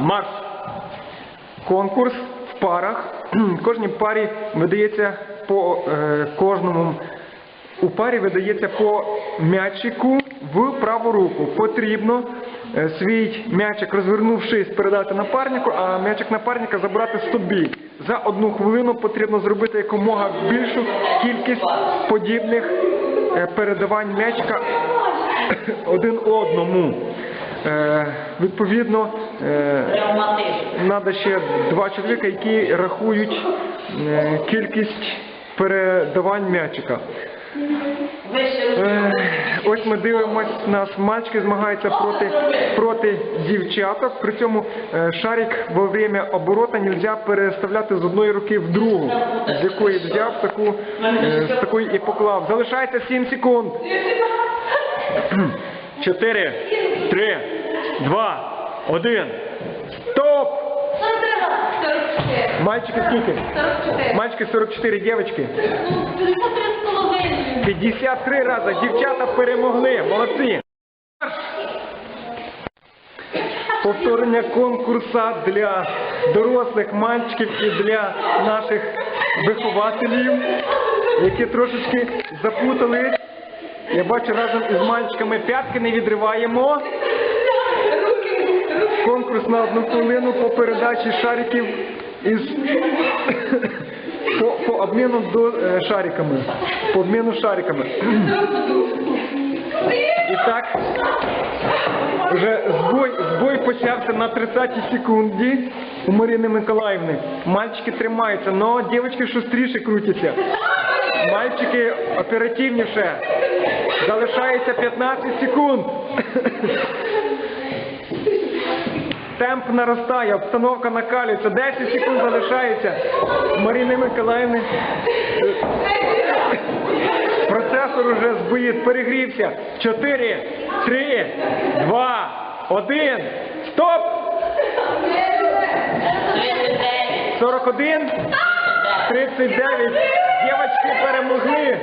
Марш! Конкурс в парах. Кожній парі видається по е, кожному. У парі видається по м'ячику в праву руку. Потрібно е, свій м'ячик, розвернувшись, передати напарнику, а м'ячик напарника забрати собі. За одну хвилину потрібно зробити якомога більшу кількість подібних е, передавань м'ячика один одному. Е, відповідно, Надо ще два чоловіка, які рахують е, кількість передавань м'ячика. Е, ось ми дивимось, у нас мальчики змагаються проти, проти дівчаток. При цьому шарик во время оборота нельзя переставляти з одної руки в другу, з якої взяв таку, з такої і поклав. Залишається 7 секунд. 4, 3, 2, 1. Стоп! Мальчики скільки? 44. Мальчики 44, дівчатки. Ну, по три з половиною. 53 рази. Дівчата перемогли. Молодці. Повторення конкурса для дорослих мальчиків і для наших вихователів, які трошечки запутали. Я бачу разом із мальчиками п'ятки не відриваємо. Конкурс на одну хвилину по передачі шариків із по, по обміну до е, шариками. По обміну шариками. І так, вже збой, збой почався на 30-й секунді у Марини Миколаївни. Мальчики тримаються, але дівчатки шустріше крутяться. Мальчики оперативніше. Залишається 15 секунд. Темп наростає, обстановка накалюється. 10 секунд залишається. Марини Миколаївни. Процесор уже збит, перегрівся. 4, 3, 2, 1. Стоп! 41, 39. Дівчатки перемогли.